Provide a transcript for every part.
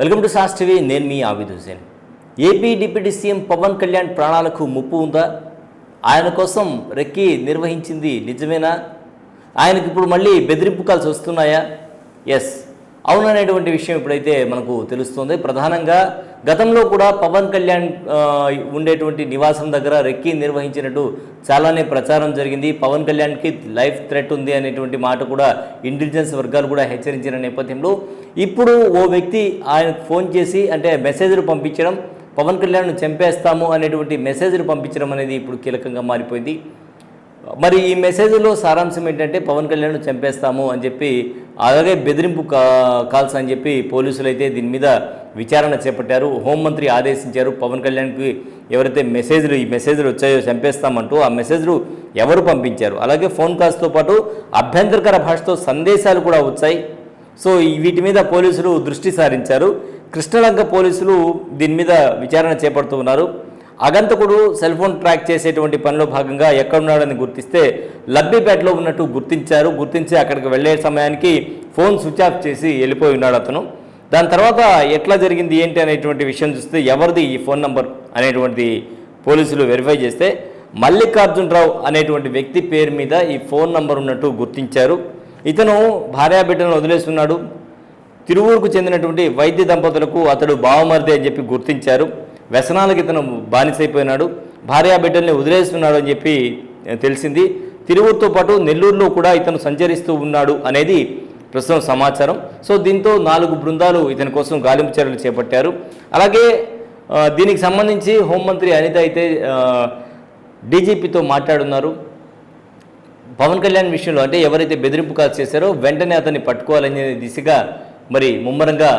Welcome to సాస్ TV నేను మీ Avid Hussain. AP deputy CM Pawan Kalyan ప్రాణాలకు ముప్పు ఉందా? ఆయన కోసం రెక్కి నిర్వహించింది నిజమేనా? ఆయనకి ఇప్పుడు మళ్ళీ బెదిరింపు కాల్స్ వస్తున్నాయా? ఎస్ అవుననేటువంటి విషయం ఇప్పుడైతే మనకు తెలుస్తుంది. ప్రధానంగా గతంలో కూడా పవన్ కళ్యాణ్ ఉండేటువంటి నివాసం దగ్గర రెక్కి నిర్వహించినట్టు చాలానే ప్రచారం జరిగింది. పవన్ కళ్యాణ్కి లైఫ్ థ్రెట్ ఉంది అనేటువంటి మాట కూడా ఇంటెలిజెన్స్ వర్గాలు కూడా హెచ్చరించిన నేపథ్యంలో. ఇప్పుడు ఓ వ్యక్తి ఆయనకు ఫోన్ చేసి అంటే మెసేజ్లు పంపించడం పవన్ కళ్యాణ్ను చంపేస్తాము అనేటువంటి మెసేజ్లు పంపించడం అనేది ఇప్పుడు కీలకంగా మారిపోయింది. మరి ఈ మెసేజ్లో సారాంశం ఏంటంటే పవన్ కళ్యాణ్ చంపేస్తాము అని చెప్పి అలాగే బెదిరింపు కా కాల్స్ అని చెప్పి పోలీసులు అయితే దీని మీద విచారణ చేపట్టారు. హోంమంత్రి ఆదేశించారు పవన్ కళ్యాణ్కి ఎవరైతే మెసేజ్లు ఈ మెసేజ్లు వచ్చాయో చంపేస్తామంటూ ఆ మెసేజ్లు ఎవరు పంపించారు? అలాగే ఫోన్ కాల్స్తో పాటు అభ్యంతరకర భాషతో సందేశాలు కూడా వచ్చాయి. సో వీటి మీద పోలీసులు దృష్టి సారించారు. కృష్ణలంక పోలీసులు దీని మీద విచారణ చేపడుతూ ఉన్నారు. అగంతకుడు సెల్ ఫోన్ ట్రాక్ చేసేటువంటి పనిలో భాగంగా ఎక్కడున్నాడని గుర్తిస్తే లబ్బిపేటలో ఉన్నట్టు గుర్తించారు. గుర్తించి అక్కడికి వెళ్ళే సమయానికి ఫోన్ స్విచ్ ఆఫ్ చేసి వెళ్ళిపోయి ఉన్నాడు అతను. దాని తర్వాత ఎట్లా జరిగింది ఏంటి అనేటువంటి విషయం చూస్తే ఎవరిది ఈ ఫోన్ నంబర్ అనేటువంటిది పోలీసులు వెరిఫై చేస్తే మల్లికార్జునరావు అనేటువంటి వ్యక్తి పేరు మీద ఈ ఫోన్ నంబర్ ఉన్నట్టు గుర్తించారు. ఇతను భార్యాబిడ్డలను వదిలేస్తున్నాడు. తిరువూరుకు చెందినటువంటి వైద్య దంపతులకు అతడు బావమరిది అని చెప్పి గుర్తించారు. వ్యసనాలకు ఇతను బానిసైపోయినాడు. భార్యాబిడ్డల్ని వదిలేస్తున్నాడు అని చెప్పి తెలిసింది. తిరువూరుతో పాటు నెల్లూరులో కూడా ఇతను సంచరిస్తూ ఉన్నాడు అనేది ప్రస్తుతం సమాచారం. సో దీంతో నాలుగు బృందాలు ఇతని కోసం గాలింపు చర్యలు చేపట్టారు. అలాగే దీనికి సంబంధించి హోంమంత్రి అనిత అయితే డీజీపీతో మాట్లాడున్నారు. పవన్ కళ్యాణ్ విషయంలో అంటే ఎవరైతే బెదిరింపు కాల్స్ చేశారో వెంటనే అతన్ని పట్టుకోవాలనే దిశగా మరి ముమ్మరంగా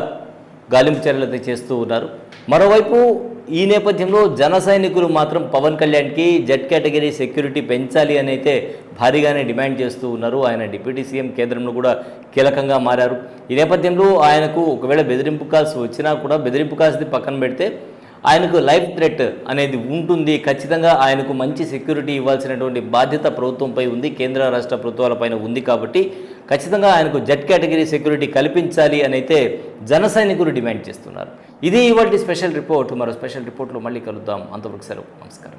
గాలింపు చర్యలు అయితే చేస్తూ ఉన్నారు. మరోవైపు ఈ నేపథ్యంలో జన సైనికులు మాత్రం పవన్ కళ్యాణ్కి జెడ్ కేటగిరీ సెక్యూరిటీ పెంచాలి అని అయితే భారీగానే డిమాండ్ చేస్తూ ఉన్నారు. ఆయన డిప్యూటీ సీఎం కేంద్రంలో కూడా కీలకంగా మారారు. ఈ నేపథ్యంలో ఆయనకు ఒకవేళ బెదిరింపు కాల్స్ వచ్చినా కూడా బెదిరింపు కాల్స్ది పక్కన పెడితే ఆయనకు లైఫ్ థ్రెట్ అనేది ఉంటుంది. ఖచ్చితంగా ఆయనకు మంచి సెక్యూరిటీ ఇవ్వాల్సినటువంటి బాధ్యత ప్రభుత్వంపై ఉంది. కేంద్ర రాష్ట్ర ప్రభుత్వాలపైన ఉంది కాబట్టి ఖచ్చితంగా ఆయనకు జెడ్ కేటగిరీ సెక్యూరిటీ కల్పించాలి అని అయితే జన సైనికులు డిమాండ్ చేస్తున్నారు. ఇది ఇవాళ స్పెషల్ రిపోర్ట్. మరో స్పెషల్ రిపోర్ట్లో మళ్ళీ కలుద్దాం. అంతవరకు సెలవు. నమస్కారం.